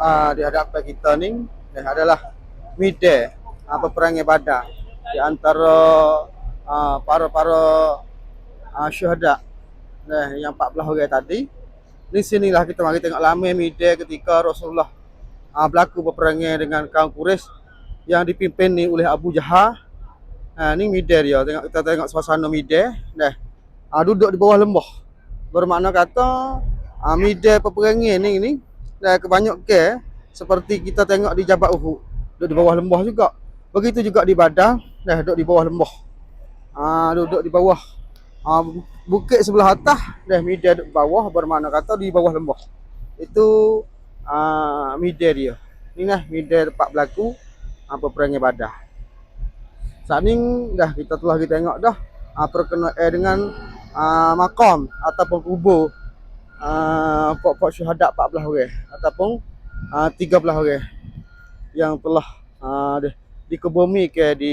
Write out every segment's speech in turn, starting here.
uh, di hadapan kita ni eh, adalah midday uh, peperangan badar di antara uh, para-para uh, syuhada eh, yang 14 orang tadi. Di sinilah kita mari tengok lama midday ketika Rasulullah uh, berlaku peperangan dengan kaum Quraisy yang dipimpin ni oleh Abu Jahal. Ha, ni midday dia. Tengok kita tengok suasana midday. Dah. Ha, duduk di bawah lembah. Bermakna kata ha, midday peperangan ni ni dah kebanyakan ke seperti kita tengok di Jabal Uhud. Duduk di bawah lembah juga. Begitu juga di Badar, dah duduk di bawah lembah. Ha, duduk di bawah ha, bukit sebelah atas, dah midday di bawah bermakna kata di bawah lembah. Itu uh, midday dia. Ni lah midday tempat berlaku apa perangai badah. Saat ni dah kita telah kita tengok dah uh, perkenaan eh, dengan uh, makam ataupun kubur uh, pok-pok syuhada 14 orang. Ataupun uh, 13 orang yang telah uh, di, dikebumi ke di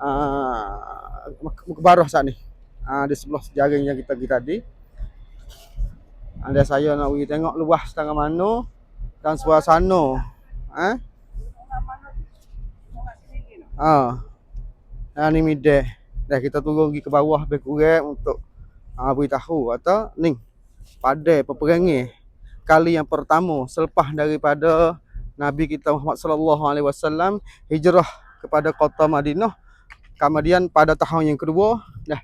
uh, Mekbarah saat ni. Uh, di sebelah sejarah yang kita kita tadi. Ada saya nak pergi tengok luas tengah mana dan suasana. Eh? Ha. Ha ni midday. Dah kita turun pergi ke bawah lebih kurang untuk ha, beritahu atau ni pada peperangan kali yang pertama selepas daripada Nabi kita Muhammad sallallahu alaihi wasallam hijrah kepada kota Madinah. Kemudian pada tahun yang kedua dah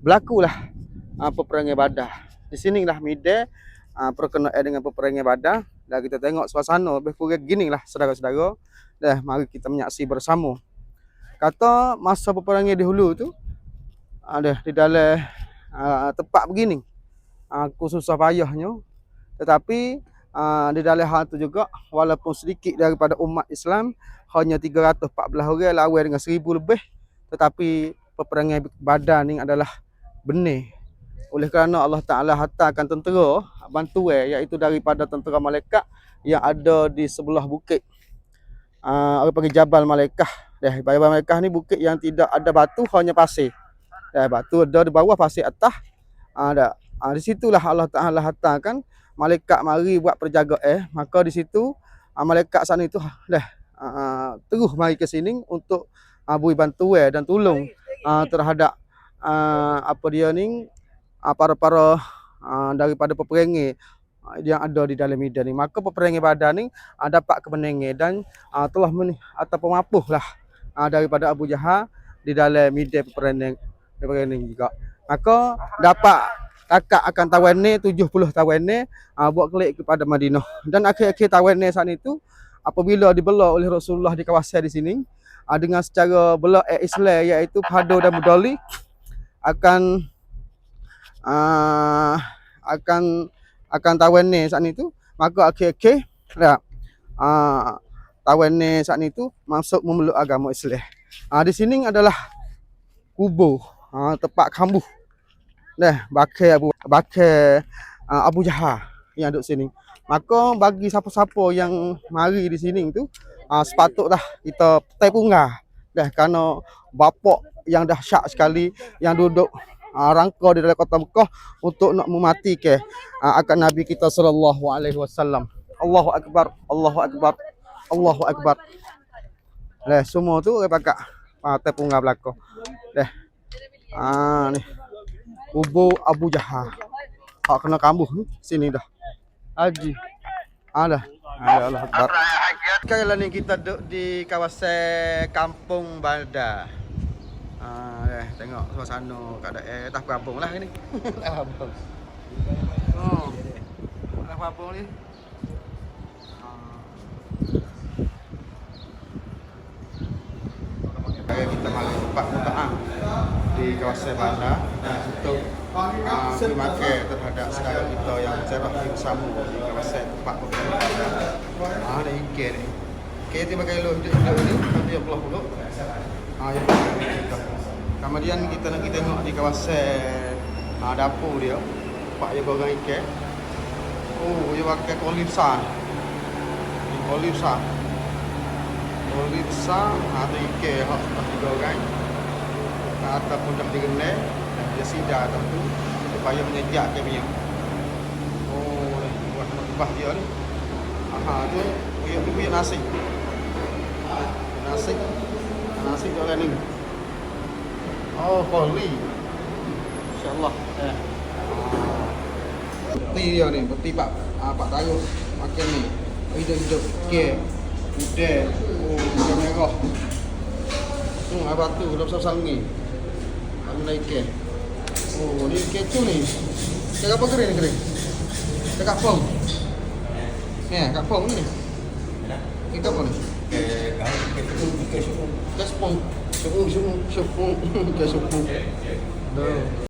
berlakulah ha, peperangan Badar. Di sini lah midday ha, perkenaan dengan peperangan Badar. Dah kita tengok suasana lebih kurang gini lah saudara-saudara. Dah mari kita menyaksi bersama kata masa peperangan dahulu tu ada di dalam uh, tempat begini aku susah payahnya tetapi uh, di dalam hal tu juga walaupun sedikit daripada umat Islam hanya 314 orang lawan dengan 1000 lebih tetapi peperangan badan ni adalah benih oleh kerana Allah Taala hantarkan tentera bantuan iaitu daripada tentera malaikat yang ada di sebelah bukit uh, orang Jabal Malaikah Dah Bayan Mekah ni bukit yang tidak ada batu hanya pasir. Dah batu ada di bawah pasir atas. Ah dah. Ah di situlah Allah Taala hantarkan malaikat mari buat perjaga. Eh maka di situ ah, malaikat sana itu dah ah, terus mari ke sini untuk ah, beri bantuan dan tolong ah, terhadap ah, apa dia ni ah, para-para ah, daripada peperangan yang ada di dalam medan ni. Maka peperangan badan ni ah, dapat kemenangan dan ah, telah men, ataupun mampuhlah uh, daripada Abu Jahal di dalam media peperangan peperangan juga. Maka dapat kakak akan tawan ni 70 tawan ni uh, buat klik kepada Madinah. Dan akhir-akhir tawan ni saat itu apabila dibela oleh Rasulullah di kawasan di sini uh, dengan secara bela eh, Islam iaitu Pado dan Mudali akan uh, akan akan tawan ni saat itu maka akhir-akhir ya, uh, tawan ni saat ni tu masuk memeluk agama Islam. Ha, di sini adalah kubur ha, tempat kambuh. Nah, bakar Abu bakar uh, Abu Jahal yang duduk sini. Maka bagi siapa-siapa yang mari di sini tu uh, sepatutlah kita petai punggah. Dah kerana bapak yang dahsyat sekali yang duduk uh, rangka di dalam kota Mekah untuk nak mematikan uh, akan Nabi kita sallallahu alaihi wasallam. Allahu akbar, Allahu akbar. Allahu Akbar. Leh, semua tu pakak partai punggah belakang. Leh. Ah ni. Kubur Abu Jahal. Hak kena kambuh ni sini dah. Haji. Ada. Ah, Allah Akbar. Sekarang ni kita duduk di kawasan Kampung Balda. Ah, eh, tengok suasana kat daerah tak kampung lah ni. Tak kampung. Oh. Tak kampung ni. Sekarang kita mari tempat mutaah di kawasan bandar untuk uh, dimakai terhadap saudara kita yang cerah bersama di kawasan tempat mutaah. Ah, ada ikan ni. Ikan tu pakai lo hidup-hidup ni, nanti yang belah puluk. Ah, yang kita. Kemudian kita nak kita tengok di kawasan uh, dapur dia. Pak yang goreng ikan. Oh, dia pakai olive besar. Olive besar. Oli besar ada ikan hak tak digoreng ataupun dah direnai dan dia sidar tentu supaya menyejak dia punya. Oh, buat lebah dia ni. Ha, Aha, tu buyuk tu buyuk nasi. Ah, nasi. Nasi tu kan ni. Oh, koli. Insya-Allah. Eh. Peti dia ni, peti pak ah, pak taruh makan ni. Hidup-hidup ke. Udah. Oh, macam merah. Hmm, apa tu dalam sasang ni. Kami naik ke. Oh, ni kecoh ni. Cakap apa kering ni kering? Cakap pong. Ni, kat pong ni. Ni kat apa ni? Gas pong. Syukung, syukung, syukung. Gas syukung. Dah.